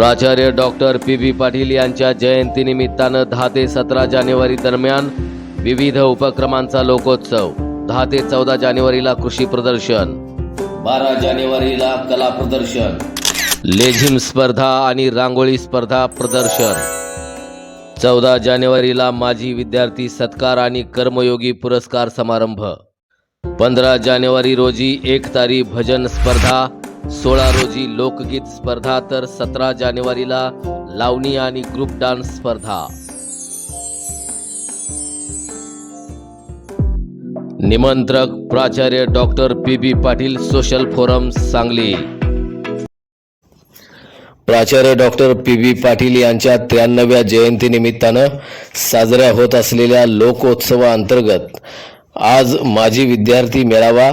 प्राचार्य doctor P V Patil यांच्या जयंतीनिमित्तानं दहा ते सतरा जानेवारी दरम्यान विविध उपक्रमांचा लोकोत्सव दहा ते चौदा जानेवारीला कृषी प्रदर्शन बारा जानेवारीला कला प्रदर्शन लेझिम स्पर्धा आणि रांगोळी स्पर्धा प्रदर्शन. चौदा जानेवारीला माजी विद्यार्थी सत्कार आणि कर्मयोगी पुरस्कार समारंभ. पंधरा जानेवारी रोजी एक तारी भजन स्पर्धा सोळा रोजी लोकगीत स्पर्धा तर सतरा जानेवारीला लावणी आणि ग्रुप डान्स स्पर्धा. निमंत्रक प्राचार्य doctor P B Patil social forum Sangli. प्राचार्य डॉक्टर पी बी पाटील यांच्या त्र्याण्णव्या जयंतीनिमित्तानं साजऱ्या होत असलेल्या लोकोत्सवाअंतर्गत आज माजी विद्यार्थी मेळावा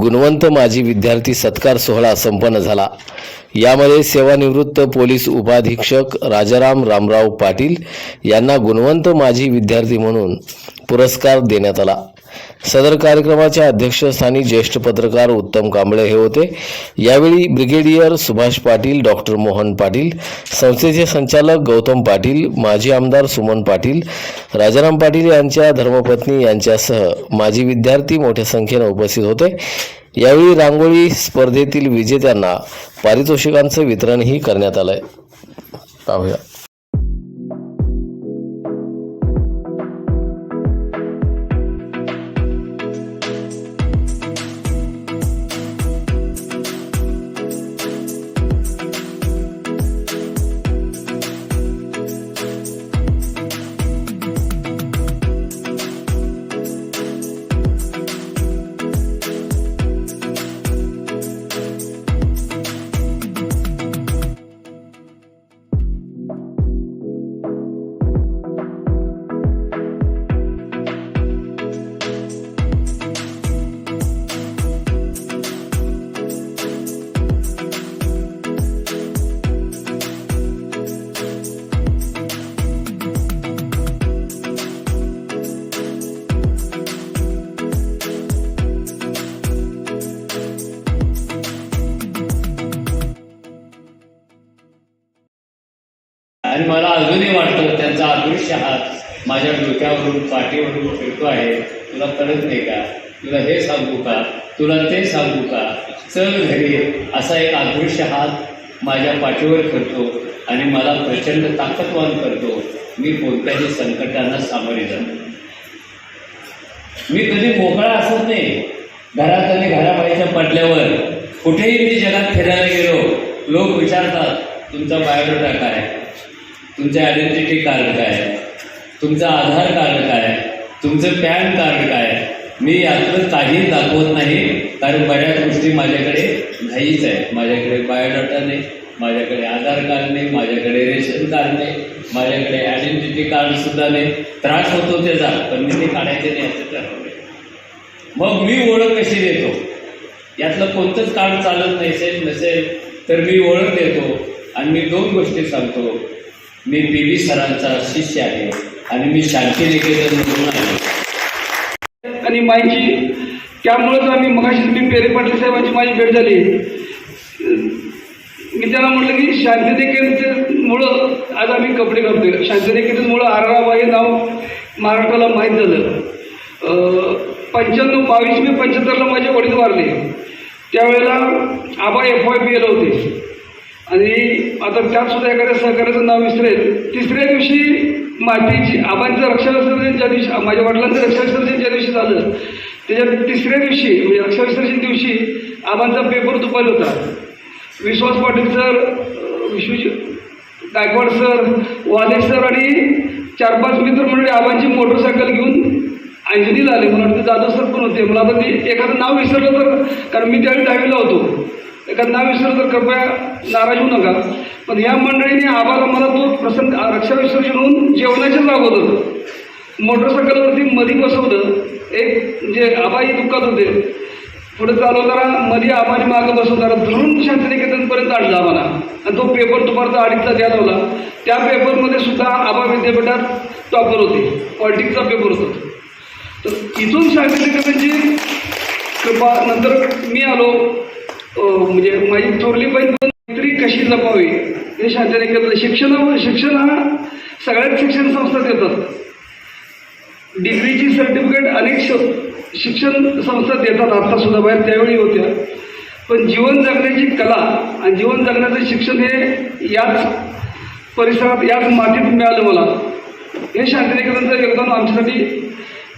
गुणवंत माजी विद्यार्थी सत्कार सोहळा संपन्न झाला. यामध्ये सेवानिवृत्त पोलीस उपाधीक्षक राजाराम रामराव पाटील यांना गुणवंत माजी विद्यार्थी म्हणून पुरस्कार देण्यात आला. सदर कार्यक्रमाच्या अध्यक्षस्थानी ज्येष्ठ पत्रकार उत्तम कांबळे हे होते. यावेळी ब्रिगेडियर सुभाष पाटील डॉक्टर मोहन पाटील संस्थेचे संचालक गौतम पाटील माजी आमदार सुमन पाटील राजाराम पाटील यांच्या धर्मपत्नी यांच्यासह माजी विद्यार्थी मोठ्या संख्येने उपस्थित होते. यावेळी रांगोळी स्पर्धेतील विजेत्यांना पारितोषिकांचं वितरणही करण्यात आलंय. पाहूया. वाटतं अदृश्य हात माझ्या डोक्यावरून पाठीवरून फिरतो आहे. तुला कळत नाही का? तुला हे सांगू का? तुला ते सांगू का? चल घरी. असा एक अदृश्य हात माझ्या पाठीवर करतो आणि मला प्रचंड ताकदवान करतो. मी कोणत्याही संकटांना सामोरे जातो. मी कधी मोकळा असत नाही. घरात आणि घराबाहेरच्या पडल्यावर कुठेही मी जगात फिरायला गेलो लोक विचारतात तुमचा बायोडाटा काय तुमचे आयडेंटिटी कार्ड काय? तुमचं आधार कार्ड काय? तुमचं पॅन कार्ड काय? मी यातलं काही दाखवत नाही कारण बऱ्याच गोष्टी माझ्याकडे नाहीच आहे माझ्याकडे बायोडाटा नाही माझ्याकडे आधार कार्ड नाही माझ्याकडे रेशन कार्ड नाही माझ्याकडे आयडेंटिटी कार्ड सुद्धा नाही. त्रास होतो त्याचा पण मी ते काढायचे नाही असं ठरवलं मग मी ओळख कशी देतो? यातलं कोणतंच कार्ड चालत नसेल नसेल तर मी ओळख देतो आणि मी दोन गोष्टी सांगतो. मी पी व्ही सरांचा शिष्य आहे आणि मी शांती आहे. आणि माहिती त्यामुळेच आम्ही मगाशी मी पेरे पाटील साहेबांची माझी भेट झाली. मी त्यांना म्हटलं की शांतिनिकेतनमुळं आज आम्ही कपडे घालतोय. शांतिनिकेतनमुळं आराराबा हे नाव महाराष्ट्राला माहीत झालं. पंच्याण्णव बावीस मे पंच्याहत्तरला माझे वडील वारले. त्यावेळेला Aba F Y P L होते. आणि आता त्यात सुद्धा एखाद्या सहकार्याचं नाव विसरेल. तिसऱ्या दिवशी मातीची आबांचं रक्षाविसर्जन ज्या दिवशी माझ्या वडिलांचं रक्षाविसर्जन ज्या दिवशी झालं त्याच्या तिसऱ्या दिवशी म्हणजे रक्षाविसर्जन दिवशी आबांचा पेपर दुपायला होता. विश्वास पाटील सर विश्वजी गायकवाड सर वाले सर आणि चार पाच मित्र मंडळी आबांची मोटरसायकल घेऊन अंजनीला आले. मला वाटतं जाधव सर पण होते. मला आता ते एखादं नाव विसरलं तर कारण मी त्यावेळी दहावीला होतो. एखादं नाव विसरलं तर कृपया नाराज होऊ नका. पण या मंडळीने आम्हाला मला तो प्रसंग रक्षा विसर्जन होऊन जेवणाच्या लागत मोटरसायकलवरती मधी बसवलं. एक म्हणजे आबाई दुःखात होते. पुढे चालवताना मध्ये आबाजी मागं बसवताना धरून शांतिनिकेतनपर्यंत आणलं आम्हाला. आणि तो पेपर दुपारचा अडीचचा द्यायला होता. त्या पेपरमध्ये सुद्धा आबा विद्यापीठात टॉपर होते. पॉलिटिक्सचा पेपर होता. तर इथून शांतिनिकेतनची कृपा नंतर मी आलो. म्हणजे माझी थोरली बहीण पण मैत्री कशी जपावी हे शांतनिकेतन शिक्षण शिक्षण हा सगळ्याच शिक्षण संस्था देतात डिग्रीची सर्टिफिकेट अनेक श- शिक्षण संस्था देतात आता सुद्धा बाहेर त्यावेळी होत्या. पण जीवन जगण्याची कला आणि जीवन जगण्याचं शिक्षण हे याच परिसरात याच मातीत मिळालं मला. हे शांतिनिकेतनचं योगदान आमच्यासाठी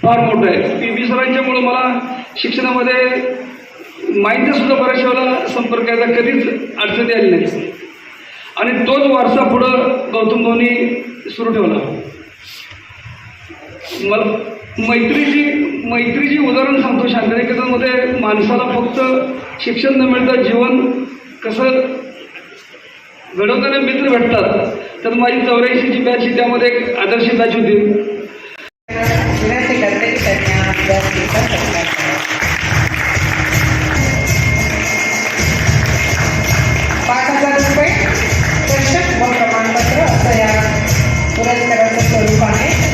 फार मोठं आहे. पी. बी सरांच्यामुळं मला शिक्षणामध्ये माईंचा सुद्धा बऱ्याचशा वेळेला संपर्क यायचा. कधीच अडचणी आली नाही आणि तोच वारसा पुढं गौतम भाऊनी सुरू ठेवला. मला मैत्रीची मैत्रीची उदाहरण सांगतो. शांतनिकेतनमध्ये माणसाला फक्त शिक्षण न मिळता जीवन कसं घडवताना मित्र भेटतात. तर माझी चौऱ्याऐंशीची बॅच ही त्यामध्ये एक आदर्श बॅच होती. पुरस्काराचं स्वरूप आहे.